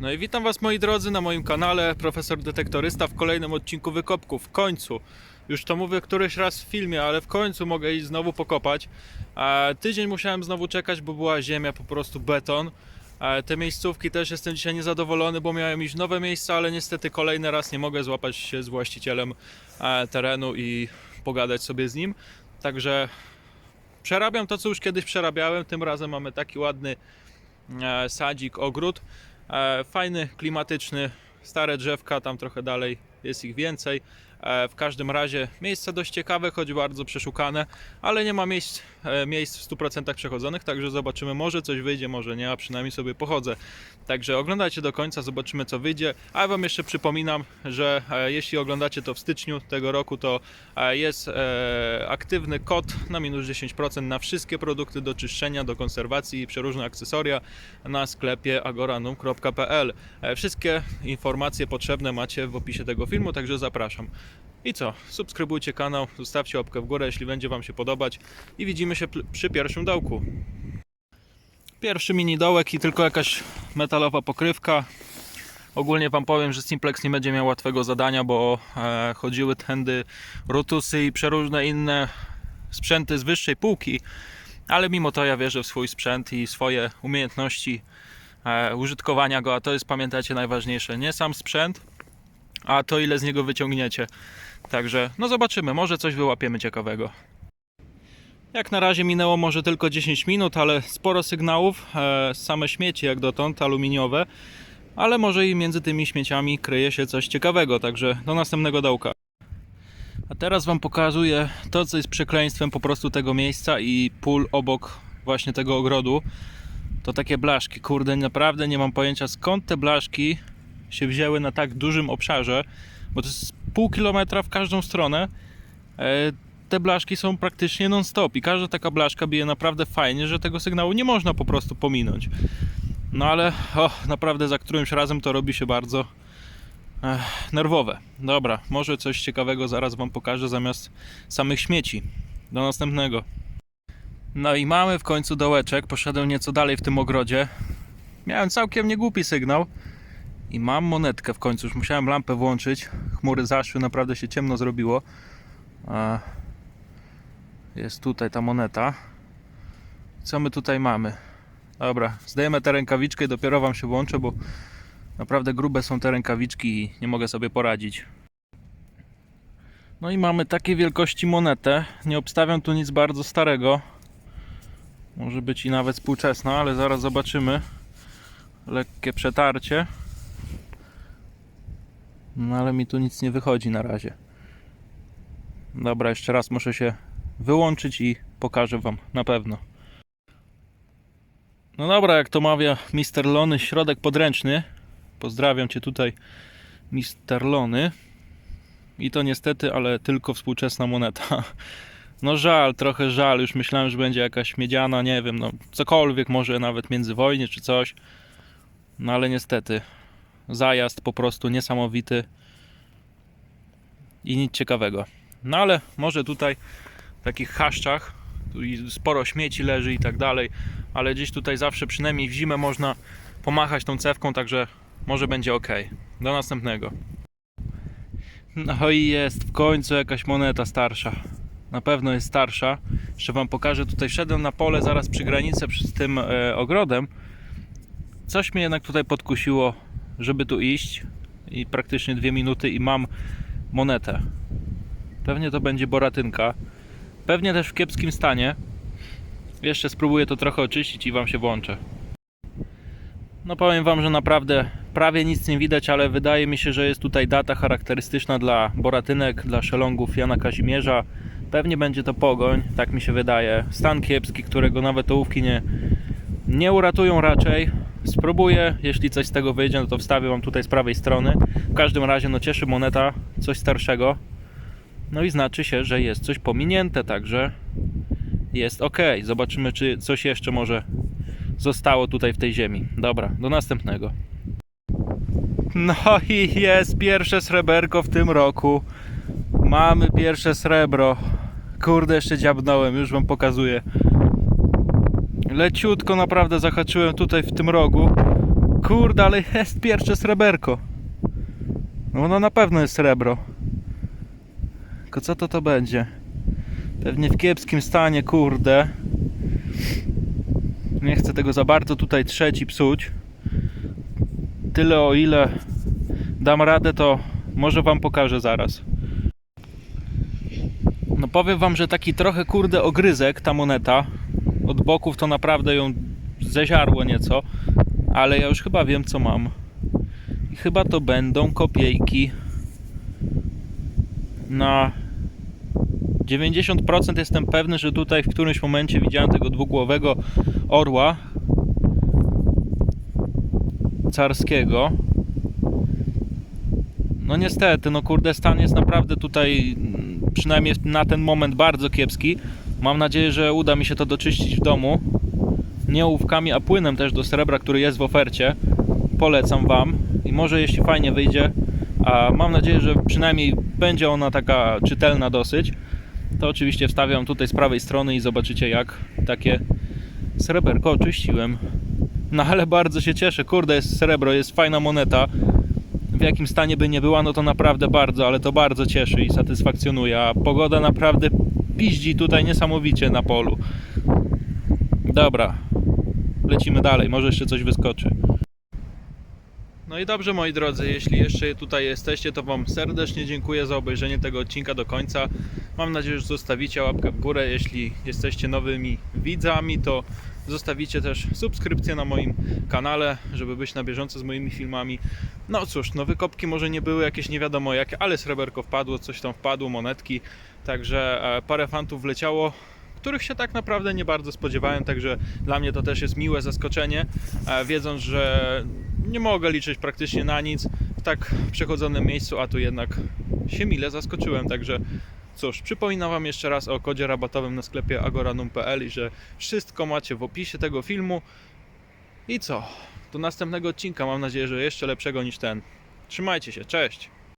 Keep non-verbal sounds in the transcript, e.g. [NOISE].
No i witam Was moi drodzy na moim kanale Profesor Detektorysta w kolejnym odcinku Wykopków. W końcu, już to mówię któryś raz w filmie, ale w końcu mogę iść znowu pokopać. E, tydzień musiałem znowu czekać, bo była ziemia, po prostu beton. E, te miejscówki też jestem dzisiaj niezadowolony, bo miałem iść nowe miejsca, ale niestety kolejny raz nie mogę złapać się z właścicielem e, terenu i pogadać sobie z nim. Także przerabiam to, co już kiedyś przerabiałem. Tym razem mamy taki ładny e, sadzik, ogród. E, Fajny, klimatyczny, stare drzewka, tam trochę dalej jest ich więcej. E, W każdym razie miejsce dość ciekawe, choć bardzo przeszukane, ale nie ma miejsc, e, miejsc w 100% przechodzonych, także zobaczymy, może coś wyjdzie, może nie, a przynajmniej sobie pochodzę. Także oglądajcie do końca, zobaczymy co wyjdzie. A ja Wam jeszcze przypominam, że e, jeśli oglądacie to w styczniu tego roku, to jest aktywny kod na minus 10% na wszystkie produkty do czyszczenia, do konserwacji i przeróżne akcesoria na sklepie agoranum.pl. Wszystkie informacje potrzebne macie w opisie tego filmu, także zapraszam. I co? Subskrybujcie kanał, zostawcie łapkę w górę, jeśli będzie Wam się podobać i widzimy się przy pierwszym dołku. Pierwszy mini dołek i tylko jakaś metalowa pokrywka. Ogólnie Wam powiem, że Simplex nie będzie miał łatwego zadania, bo e, chodziły tędy Rutusy i przeróżne inne sprzęty z wyższej półki, ale mimo to ja wierzę w swój sprzęt i swoje umiejętności e, użytkowania go, a to jest, pamiętajcie, najważniejsze. Nie sam sprzęt, a to ile z niego wyciągniecie. Także, no zobaczymy, może coś wyłapiemy ciekawego. Jak na razie minęło może tylko 10 minut, ale sporo sygnałów, e, same śmieci jak dotąd, aluminiowe, ale może i między tymi śmieciami kryje się coś ciekawego, także do następnego dołka. A teraz Wam pokazuję to, co jest przekleństwem po prostu tego miejsca i pól obok właśnie tego ogrodu. To takie blaszki. Kurde, naprawdę nie mam pojęcia skąd te blaszki się wzięły na tak dużym obszarze, bo to jest pół kilometra w każdą stronę. E, Te blaszki są praktycznie non-stop i każda taka blaszka bije naprawdę fajnie, że tego sygnału nie można po prostu pominąć. No ale naprawdę za którymś razem to robi się bardzo Ech, nerwowe. Dobra, może coś ciekawego zaraz Wam pokażę zamiast samych śmieci. Do następnego. No i mamy w końcu dołeczek. Poszedłem nieco dalej w tym ogrodzie. Miałem całkiem niegłupi sygnał. I mam monetkę w końcu. Już musiałem lampę włączyć. Chmury zaszły, naprawdę się ciemno zrobiło. Jest tutaj ta moneta. Co my tutaj mamy? Dobra, zdejmę tę rękawiczkę i dopiero Wam się włączę, bo Naprawdę grube są te rękawiczki i nie mogę sobie poradzić. No i mamy takiej wielkości monetę. Nie obstawiam tu nic bardzo starego. Może być i nawet współczesna, ale zaraz zobaczymy. Lekkie przetarcie. No ale mi tu nic nie wychodzi na razie. Dobra, jeszcze raz muszę się wyłączyć i pokażę Wam na pewno. No dobra, jak to mawia Mr. Lony, środek podręczny. Pozdrawiam Cię tutaj, Mr. Lony. I to niestety, ale tylko współczesna moneta. [LAUGHS] No żal, trochę żal. Już myślałem, że będzie jakaś miedziana, nie wiem, no cokolwiek, może nawet międzywojnie czy coś. No ale niestety, zajazd po prostu niesamowity i nic ciekawego. No ale może tutaj w takich chaszczach, sporo śmieci leży i tak dalej, ale gdzieś tutaj zawsze, przynajmniej w zimę, można pomachać tą cewką, także może będzie ok. Do następnego. No i jest w końcu jakaś moneta starsza. Na pewno jest starsza. Jeszcze Wam pokażę. Tutaj szedłem na pole zaraz przy granicy z tym e, ogrodem. Coś mnie jednak tutaj podkusiło, żeby tu iść. I praktycznie dwie minuty i mam monetę. Pewnie to będzie boratynka. Pewnie też w kiepskim stanie. Jeszcze spróbuję to trochę oczyścić i Wam się włączę. No powiem Wam, że naprawdę prawie nic nie widać, ale wydaje mi się, że jest tutaj data charakterystyczna dla boratynek, dla szelongów Jana Kazimierza. Pewnie będzie to pogoń, tak mi się wydaje. Stan kiepski, którego nawet ołówki nie, nie uratują raczej. Spróbuję, jeśli coś z tego wyjdzie, no to wstawię Wam tutaj z prawej strony. W każdym razie, no cieszy moneta, coś starszego. No i znaczy się, że jest coś pominięte, także jest ok. Zobaczymy, czy coś jeszcze może zostało tutaj w tej ziemi. Dobra, do następnego. No i jest pierwsze sreberko w tym roku. Mamy pierwsze srebro. Kurde, jeszcze dziabnąłem, już wam pokazuję. Leciutko naprawdę zahaczyłem tutaj w tym rogu. Kurde, ale jest pierwsze sreberko. No ono na pewno jest srebro. Tylko co to to będzie? Pewnie w kiepskim stanie, kurde. Nie chcę tego za bardzo tutaj trzeci psuć. Tyle o ile dam radę, to może wam pokażę zaraz. No powiem wam, że taki trochę kurde ogryzek ta moneta. Od boków to naprawdę ją zeziarło nieco, ale ja już chyba wiem co mam. I chyba to będą kopiejki na 90% jestem pewny, że tutaj w którymś momencie widziałem tego dwugłowego orła carskiego. No niestety, no kurde, stan jest naprawdę tutaj, mm, przynajmniej na ten moment, bardzo kiepski. Mam nadzieję, że uda mi się to doczyścić w domu. Nie ołówkami, a płynem też do srebra, który jest w ofercie. Polecam Wam i może jeśli fajnie wyjdzie, a mam nadzieję, że przynajmniej będzie ona taka czytelna dosyć, to oczywiście wstawiam tutaj z prawej strony i zobaczycie jak takie sreberko oczyściłem. No ale bardzo się cieszę, kurde jest srebro, jest fajna moneta. W jakim stanie by nie była, no to naprawdę bardzo, ale to bardzo cieszy i satysfakcjonuje. A pogoda naprawdę piździ tutaj niesamowicie na polu. Dobra, lecimy dalej, może jeszcze coś wyskoczy. No i dobrze moi drodzy, jeśli jeszcze tutaj jesteście, to Wam serdecznie dziękuję za obejrzenie tego odcinka do końca. Mam nadzieję, że zostawicie łapkę w górę. Jeśli jesteście nowymi widzami, to zostawicie też subskrypcję na moim kanale, żeby być na bieżąco z moimi filmami. No cóż, no wykopki może nie były jakieś nie wiadomo jakie, ale sreberko wpadło, coś tam wpadło, monetki, także e, parę fantów wleciało których się tak naprawdę nie bardzo spodziewałem, także dla mnie to też jest miłe zaskoczenie, e, wiedząc, że nie mogę liczyć praktycznie na nic w tak przechodzonym miejscu, a tu jednak się mile zaskoczyłem, także cóż, przypominam Wam jeszcze raz o kodzie rabatowym na sklepie agoranum.pl i że wszystko macie w opisie tego filmu i co? Do następnego odcinka mam nadzieję, że jeszcze lepszego niż ten. Trzymajcie się, cześć!